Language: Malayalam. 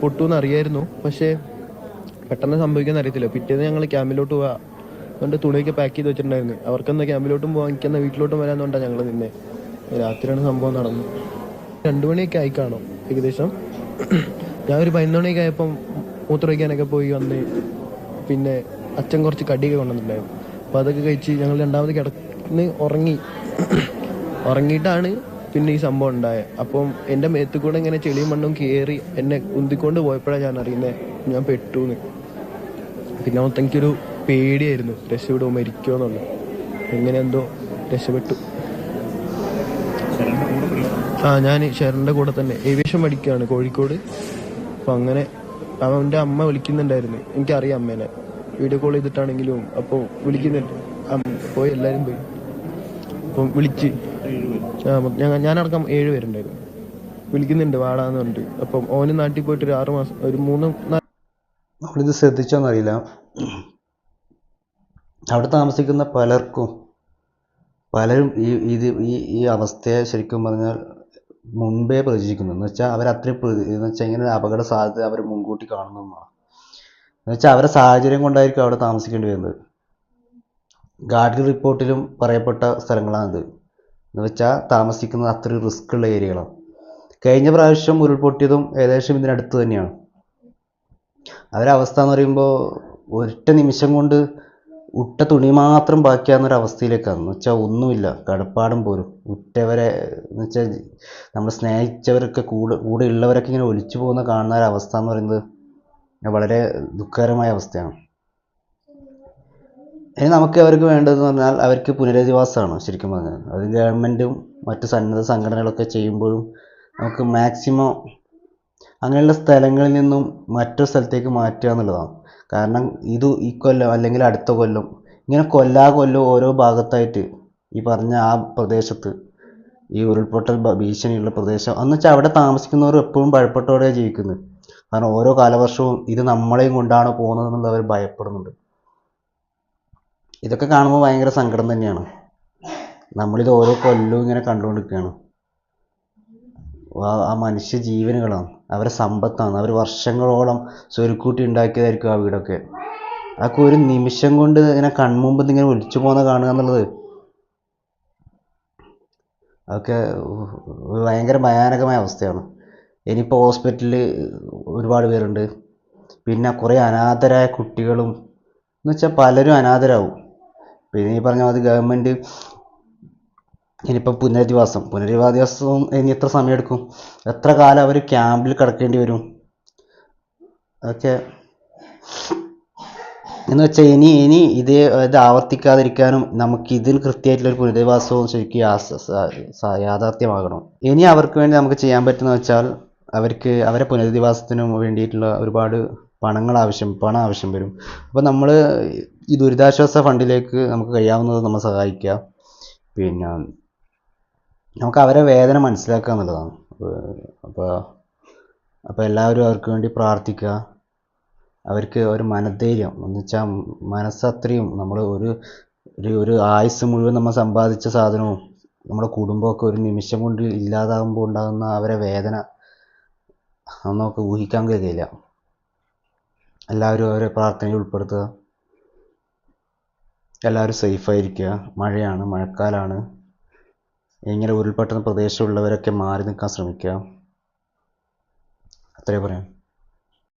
പൊട്ടുമെന്ന് അറിയായിരുന്നു. പക്ഷേ പെട്ടെന്ന് സംഭവിക്കുന്ന അറിയത്തില്ല. പിറ്റേന്ന് ഞങ്ങൾ ക്യാമ്പിലോട്ട് പോവാ. അതുകൊണ്ട് തുണിയൊക്കെ പാക്ക് ചെയ്ത് വെച്ചിട്ടുണ്ടായിരുന്നു. അവർക്കെന്താ ക്യാമ്പിലോട്ടും പോകാൻ എനിക്കെന്ന വീട്ടിലോട്ടും വരാന്നുകൊണ്ടാണ് ഞങ്ങൾ നിന്നെ. രാത്രിയാണ് സംഭവം നടന്നത്. രണ്ടു മണിയൊക്കെ ആയി കാണും ഏകദേശം. ഞാൻ ഒരു പതിനൊന്ന് മണിയൊക്കെ ആയപ്പം മൂത്രമൊഴിക്കാനൊക്കെ പോയി വന്ന് പിന്നെ അച്ഛൻ കുറച്ച് കടിയൊക്കെ കൊണ്ടുവന്നിട്ടുണ്ടായിരുന്നു. അപ്പോൾ അതൊക്കെ കഴിച്ച് ഞങ്ങൾ രണ്ടാമത് കിടന്ന് ഉറങ്ങി. ഉറങ്ങിയിട്ടാണ് പിന്നെ ഈ സംഭവം ഉണ്ടായ. അപ്പം എന്റെ മേത്ത് കൂടെ ഇങ്ങനെ ചെളിയും മണ്ണും കയറി എന്നെ ഉന്തിക്കൊണ്ട് പോയപ്പോഴാണ് ഞാൻ അറിയുന്നത് ഞാൻ പെട്ടു പിന്നെ മൊത്തം എനിക്കൊരു പേടിയായിരുന്നു രക്ഷപ്പെടുമോ മരിക്കുമോ എന്നുള്ളത് എങ്ങനെ എന്തോ രക്ഷപ്പെട്ടു. ആ ഞാൻ ഷെറിന്റെ കൂടെ തന്നെ. ഏവിയേഷൻ പഠിക്കുകയാണ് കോഴിക്കോട്. അപ്പം അങ്ങനെ അവന്റെ അമ്മ വിളിക്കുന്നുണ്ടായിരുന്നു. എനിക്കറിയാം അമ്മേനെ. വീഡിയോ കോൾ ചെയ്തിട്ടാണെങ്കിലും അപ്പോൾ വിളിക്കുന്നുണ്ട്. പോയി എല്ലാവരും പോയി. അപ്പം വിളിച്ച്. ആ ഞാനടക്കം ഏഴ് പേരുണ്ടായിരുന്നു. വിളിക്കുന്നുണ്ട് വാടാന്ന് പറഞ്ഞിട്ട്. അപ്പം ഓന് നാട്ടിൽ പോയിട്ട് ഒരു ആറ് മാസം ഒരു മൂന്ന് നമ്മളിത് ശ്രദ്ധിച്ചോന്നറിയില്ല. അവിടെ താമസിക്കുന്ന പലർക്കും പലരും ഈ ഇത് ഈ ഈ അവസ്ഥയെ ശരിക്കും പറഞ്ഞാൽ മുൻപേ പ്രതീക്ഷിക്കുന്നു. എന്ന് വെച്ചാൽ പ്രതി എന്ന് വെച്ചാൽ ഇങ്ങനെ അപകട സാധ്യത അവർ മുൻകൂട്ടി കാണുന്നതാണ് എന്ന് വെച്ചാൽ അവരുടെ സാഹചര്യം കൊണ്ടായിരിക്കും അവിടെ താമസിക്കേണ്ടി വരുന്നത്. ഗാഡ്ഗിൽ റിപ്പോർട്ടിലും പറയപ്പെട്ട സ്ഥലങ്ങളാണിത്. എന്ന് വെച്ചാൽ താമസിക്കുന്നത് അത്രയും റിസ്ക് ഉള്ള ഏരിയകളാണ്. കഴിഞ്ഞ പ്രാവശ്യം ഉരുൾപൊട്ടിയതും ഏകദേശം ഇതിനടുത്ത് തന്നെയാണ്. അവരെ അവസ്ഥ എന്ന് പറയുമ്പോൾ ഒറ്റ നിമിഷം കൊണ്ട് ഉട്ട തുണി മാത്രം ബാക്കിയാകുന്ന ഒരു എന്ന് വെച്ചാൽ ഒന്നുമില്ല. കടപ്പാടും പോരും. ഉറ്റവരെ എന്ന് വെച്ചാൽ നമ്മൾ സ്നേഹിച്ചവരൊക്കെ കൂടെ കൂടെ ഉള്ളവരൊക്കെ ഇങ്ങനെ ഒലിച്ചു പോകുന്ന കാണുന്ന ഒരു അവസ്ഥ എന്ന് പറയുന്നത് വളരെ ദുഃഖകരമായ അവസ്ഥയാണ്. ഇനി നമുക്ക് അവർക്ക് വേണ്ടതെന്ന് പറഞ്ഞാൽ അവർക്ക് പുനരധിവാസമാണ് ശരിക്കും പറഞ്ഞാൽ. അത് ഗവൺമെന്റും മറ്റ് സന്നദ്ധ സംഘടനകളൊക്കെ ചെയ്യുമ്പോഴും നമുക്ക് മാക്സിമം അങ്ങനെയുള്ള സ്ഥലങ്ങളിൽ നിന്നും മറ്റൊരു സ്ഥലത്തേക്ക് മാറ്റുക എന്നുള്ളതാണ്. കാരണം ഇത് ഈ കൊല്ലം അല്ലെങ്കിൽ അടുത്ത കൊല്ലം ഇങ്ങനെ കൊല്ലാ കൊല്ലം ഓരോ ഭാഗത്തായിട്ട് ഈ പറഞ്ഞ ആ പ്രദേശത്ത് ഈ ഉരുൾപൊട്ടൽ ഭീഷണിയുള്ള പ്രദേശം. എന്ന് വെച്ചാൽ അവിടെ താമസിക്കുന്നവർ എപ്പോഴും ഭയപ്പെട്ടോടെ ജീവിക്കുന്നത്. കാരണം ഓരോ കാലവർഷവും ഇത് നമ്മളെയും കൊണ്ടാണ് പോകുന്നത് എന്നുള്ളവർ ഭയപ്പെടുന്നുണ്ട്. ഇതൊക്കെ കാണുമ്പോൾ ഭയങ്കര സങ്കടം തന്നെയാണ്. നമ്മളിത് ഓരോ കൊല്ലവും ഇങ്ങനെ കണ്ടുകൊണ്ടിരിക്കുകയാണ്. ആ- മനുഷ്യ ജീവനുകളാണ്. അവരെ സമ്പത്താണ്. അവർ വർഷങ്ങളോളം സ്വരുക്കൂട്ടി ഉണ്ടാക്കിയതായിരിക്കും ആ വീടൊക്കെ. അതൊക്കെ ഒരു നിമിഷം കൊണ്ട് ഇങ്ങനെ കൺമുമ്പിൽ നിന്ന് ഇങ്ങനെ ഒലിച്ചു പോകുന്ന കാണുക എന്നുള്ളത് അതൊക്കെ ഭയങ്കര ഭയാനകമായ അവസ്ഥയാണ്. ഇനിയിപ്പോൾ ഹോസ്പിറ്റലിൽ ഒരുപാട് പേരുണ്ട്. പിന്നെ കുറേ അനാഥരായ കുട്ടികളും എന്ന് വെച്ചാൽ പലരും അനാഥരാകും പിന്നെ ഈ പറഞ്ഞ മാതിരി ഗവൺമെന്റ് ഇനിയിപ്പോൾ പുനരധിവാസം. പുനരധിവാസം ഇനി എത്ര സമയമെടുക്കും? എത്ര കാലം അവർ ക്യാമ്പിൽ കിടക്കേണ്ടി വരും? അതൊക്കെ എന്ന് വെച്ചാൽ ഇനി ഇനി ഇത് ഇത് ആവർത്തിക്കാതിരിക്കാനും നമുക്ക് ഇതിന് കൃത്യമായിട്ടുള്ള ഒരു പുനരധിവാസവും ശരിക്കും യാഥാർത്ഥ്യമാകണം. ഇനി അവർക്ക് വേണ്ടി നമുക്ക് ചെയ്യാൻ പറ്റുന്നത് വെച്ചാൽ അവർക്ക് അവരെ പുനരധിവാസത്തിനും വേണ്ടിയിട്ടുള്ള ഒരുപാട് പണങ്ങൾ ആവശ്യം പണം ആവശ്യം വരും. അപ്പോൾ നമ്മൾ ഈ ദുരിതാശ്വാസ ഫണ്ടിലേക്ക് നമുക്ക് കഴിയാവുന്നത് നമ്മൾ സഹായിക്കുക. പിന്നെ നമുക്ക് അവരെ വേദന മനസ്സിലാക്കുക എന്നുള്ളതാണ്. അപ്പോൾ അപ്പോൾ എല്ലാവരും അവർക്ക് വേണ്ടി പ്രാർത്ഥിക്കുക. അവർക്ക് ഒരു മനധൈര്യം. എന്ന് വെച്ചാൽ മനസ്സത്രയും നമ്മൾ ഒരു ഒരു ഒരു ആയുസ് മുഴുവൻ നമ്മൾ സമ്പാദിച്ച സാധനവും നമ്മുടെ കുടുംബമൊക്കെ ഒരു നിമിഷം കൊണ്ട് ഇല്ലാതാകുമ്പോൾ ഉണ്ടാകുന്ന അവരെ വേദന നമുക്ക് ഊഹിക്കാൻ കഴിയില്ല. എല്ലാവരും അവരെ പ്രാർത്ഥനയിൽ ഉൾപ്പെടുത്തുക. എല്ലാവരും സേഫായിരിക്കുക മഴയാണ് മഴക്കാലമാണ് ഇങ്ങനെ ഉരുൾപൊട്ടുന്ന പ്രദേശമുള്ളവരൊക്കെ മാറി നിൽക്കാൻ ശ്രമിക്കുക. അത്രയേ പറയാം